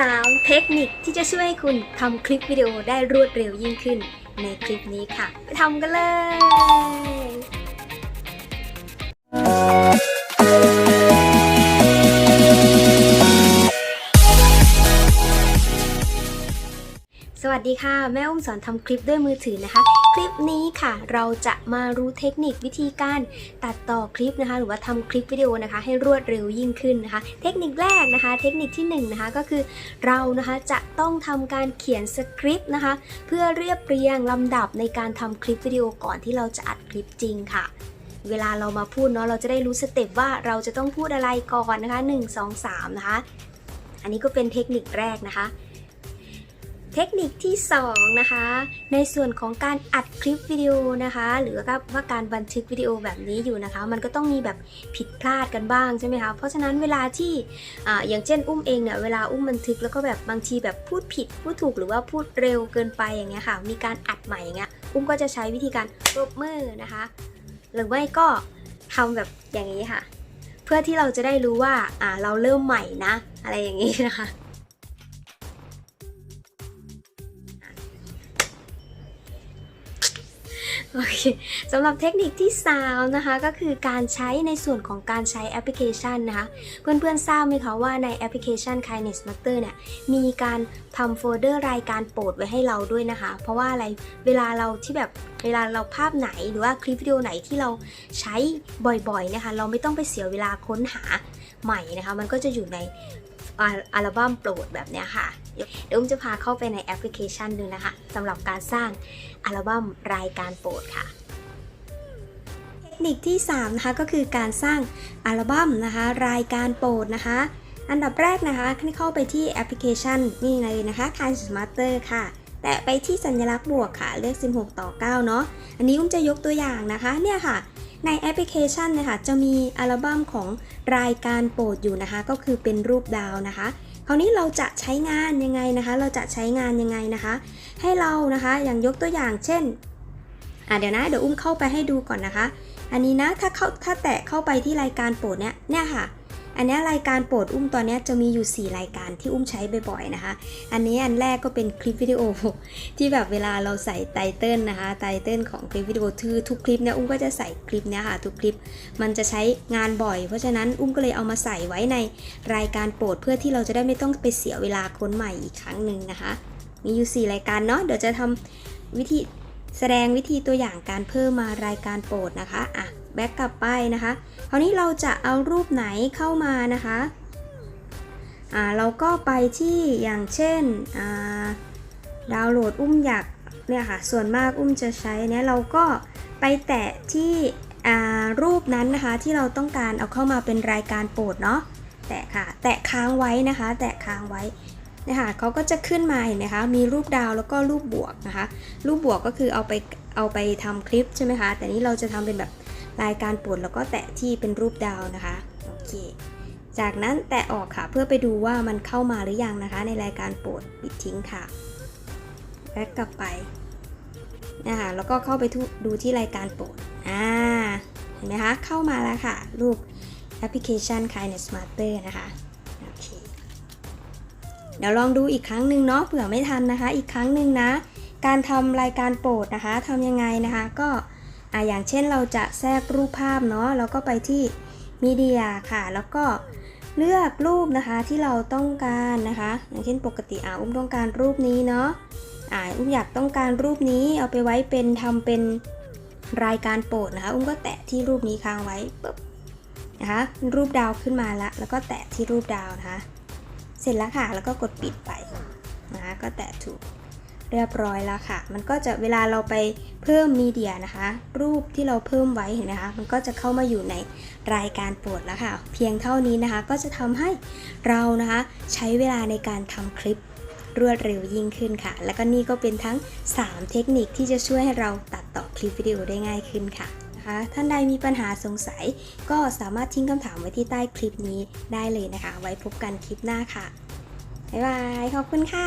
3 เทคนิคที่จะช่วยให้คุณทำคลิปวิดีโอได้รวดเร็วยิ่งขึ้น ในคลิปนี้ค่ะ ไปทำกันเลย วัสดีค่ะ แม่อุ้มสอนทำคลิปด้วยมือถือนะคะ คลิปนี้ค่ะ เราจะมารู้เทคนิควิธีการตัดต่อคลิปนะคะ หรือว่าทำคลิปวิดีโอนะคะ ให้รวดเร็วยิ่งขึ้นนะคะ เทคนิคแรกนะคะ เทคนิคที่1นงนะคะก็คือเรานะคะจะต้องทำการเขียนสคริปต์นะคะ เพื่อเรียบเรียงลำดับในการทำคลิปวิดีโอก่อนที่เราจะอัดคลิปจริงค่ะเวลาเรามาพูดเนาะเราจะได้รู้สเต็ปว่าเราจะต้องพูดอะไรก่อนนะคะ 1 2 3 นะคะ อันนี้ก็เป็นเทคนิคแรกนะคะ เทคนิคที่ 2 นะคะ ในส่วนของการอัดคลิปวิดีโอนะคะ หรือว่าว่าการบันทึกวิดีโอแบบนี้อยู่นะคะ มันก็ต้องมีแบบผิดพลาดกันบ้างใช่ไหมคะเพราะฉะนั้นเวลาที่ออย่างเช่นอุ้มเองเนี่ยเวลาอุ้มบันทึกแล้วก็แบบบางทีแบบพูดผิดพูดถูกหรือว่าพูดเร็วเกินไปอย่างเงี้ยค่ะ มีการอัดใหม่อย่างเงี้ยอุ้มก็จะใช้วิธีการรบมือนะคะ หรือไม่ก็ทำแบบอย่างนี้ค่ะ เพื่อที่เราจะได้รู้ว่าอ่าเราเริ่มใหม่นะ อะไรอย่างนี้นะคะ โอเคสำหรับเทคนิคที่3นะคะก็คือการใช้ในส่วนของการใช้แอปพลิเคชันนะคะ เพื่อนๆทราบไหมคะว่าในแอปพลิเคชัน Kindness Master เนี่ยมีการทำโฟลเดอร์รายการโปรดไว้ให้เราด้วยนะคะ เพราะว่าอะไรเวลาเราที่แบบเวลาเราภาพไหนหรือว่าคลิปวิดีโอไหนที่เราใช้บ่อยๆนะคะ เราไม่ต้องไปเสียเวลาค้นหาใหม่นะคะ มันก็จะอยู่ใน อัลบั้มโปรดแบบนี้ค่ะ เดี๋ยวอุ้มจะพาเข้าไปในแอปพลิเคชันดูนะคะสำหรับการสร้างอัลบั้มรายการโปรดค่ะเทคนิคที่3นะคะก็คือการสร้างอัลบั้มนะคะ รายการโปรดนะคะ อันดับแรกนะคะให้เข้าไปที่แอปพลิเคชันนี่เลยนะคะ Kind Smarter ค่ะ แตะไปที่สัญลักษณ์บวกค่ะเลือก16 ต่อ 9 เนาะอันนี้อุ้มจะยกตัวอย่างนะคะเนี่ยค่ะ ในแอปพลิเคชันนะคะจะมีอัลบั้มของรายการโปรดอยู่นะคะ ก็คือเป็นรูปดาวนะคะ คราวนี้เราจะใช้งานยังไงนะคะ เราจะใช้งานยังไงนะคะ ให้เรานะคะอย่างยกตัวอย่างเช่นอะเดี๋ยวนะเดี๋ยวอุ้มเข้าไปให้ดูก่อนนะคะ อันนี้นะถ้าเข้าถ้าแตะเข้าไปที่รายการโปรดเนี้ยเนี่ยค่ะ อันนี้รายการโปรดอุ้มตอนนี้จะมีอยู่ 4 รายการที่อุ้มใช้บ่อยๆนะคะ อันนี้อันแรกก็เป็นคลิปวิดีโอ ที่แบบเวลาเราใส่ไตเติลนะคะไตเติลของคลิปวิดีโอคือทุกคลิปเนี่ยอุ้มก็จะใส่คลิปเนี้ยค่ะทุกคลิปมันจะใช้งานบ่อย เพราะฉะนั้นอุ้มก็เลยเอามาใส่ไว้ในรายการโปรดเพื่อที่เราจะได้ไม่ต้องไปเสียเวลาค้นใหม่อีกครั้งหนึ่งนะคะ มีอยู่ 4 รายการเนาะเดี๋ยวจะทำวิธี แสดงวิธีตัวอย่างการเพิ่มมารายการโปรดนะคะอะแบ็กกลับไปนะคะคราวนี้เราจะเอารูปไหนเข้ามานะคะอ่าเราก็ไปที่อย่างเช่นอ่าดาวน์โหลดอุ้มอยากเนี่ยค่ะส่วนมากอุ้มจะใช้เนี่ยเราก็ไปแตะที่อ่ารูปนั้นนะคะที่เราต้องการเอาเข้ามาเป็นรายการโปรดเนาะแตะค่ะ แตะค้างไว้นะคะ แตะค้างไว้ นะคะเขาก็จะขึ้นมาเห็นไหมคะมีรูปดาวแล้วก็รูปบวกนะคะ รูปบวกก็คือเอาไปเอาไปทำคลิปใช่ไหมคะ แต่นี้เราจะทำเป็นแบบรายการปวดแล้วก็แตะที่เป็นรูปดาวนะคะโอเคจากนั้นแตะออกค่ะเพื่อไปดูว่ามันเข้ามาหรือยังนะคะ ในรายการปวดปิดทิ้งค่ะแบ็กกลับไปนะคะแล้วก็เข้าไปดูที่รายการโปรดอ่าเห็นไหมคะเข้ามาแล้วค่ะ รูปแอปพลิเคชัน Kindness Smarter นะคะ เดี๋ยวลองดูอีกครั้งหนึ่งเนาะเผื่อไม่ทันนะคะ อีกครั้งหนึ่งนะ การทำรายการโปรดนะคะทำยังไงนะคะ ก็อ่าอย่างเช่นเราจะแทรกรูปภาพเนาะแล้วก็ไปที่มีเดียค่ะ แล้วก็เลือกรูปนะคะที่เราต้องการนะคะ อย่างเช่นปกติอ่าอุ้มต้องการรูปนี้เนาะอ่าอุ้มอยากต้องการรูปนี้เอาไปไว้เป็นทำเป็นรายการโปรดนะคะ อุ้มก็แตะที่รูปนี้ค้างไว้ปุ๊บนะคะรูปดาวขึ้นมาละแล้วก็แตะที่รูปดาวนะคะ สร็จแล้วค่ะ แล้วก็กดปิดไปนะคะก็แตะถูกเรียบร้อยแล้วค่ะ มันก็จะเวลาเราไปเพิ่มมีเดียนะคะ รูปที่เราเพิ่มไว้เห็นไหมคะ มันก็จะเข้ามาอยู่ในรายการโปรดแล้วค่ะ เพียงเท่านี้นะคะ ก็จะทำให้เรานะคะ ใช้เวลาในการทำคลิปรวดเร็วยิ่งขึ้นค่ะ แล้วก็นี่ก็เป็นทั้ง 3 เทคนิคที่จะช่วยให้เราตัดต่อคลิปวิดีโอได้ง่ายขึ้นค่ะนะคะ ท่านใดมีปัญหาสงสัย ก็สามารถทิ้งคำถามไว้ที่ใต้คลิปนี้ได้เลยนะคะ ไว้พบกันคลิปหน้าค่ะ บ๊ายบาย ขอบคุณค่ะ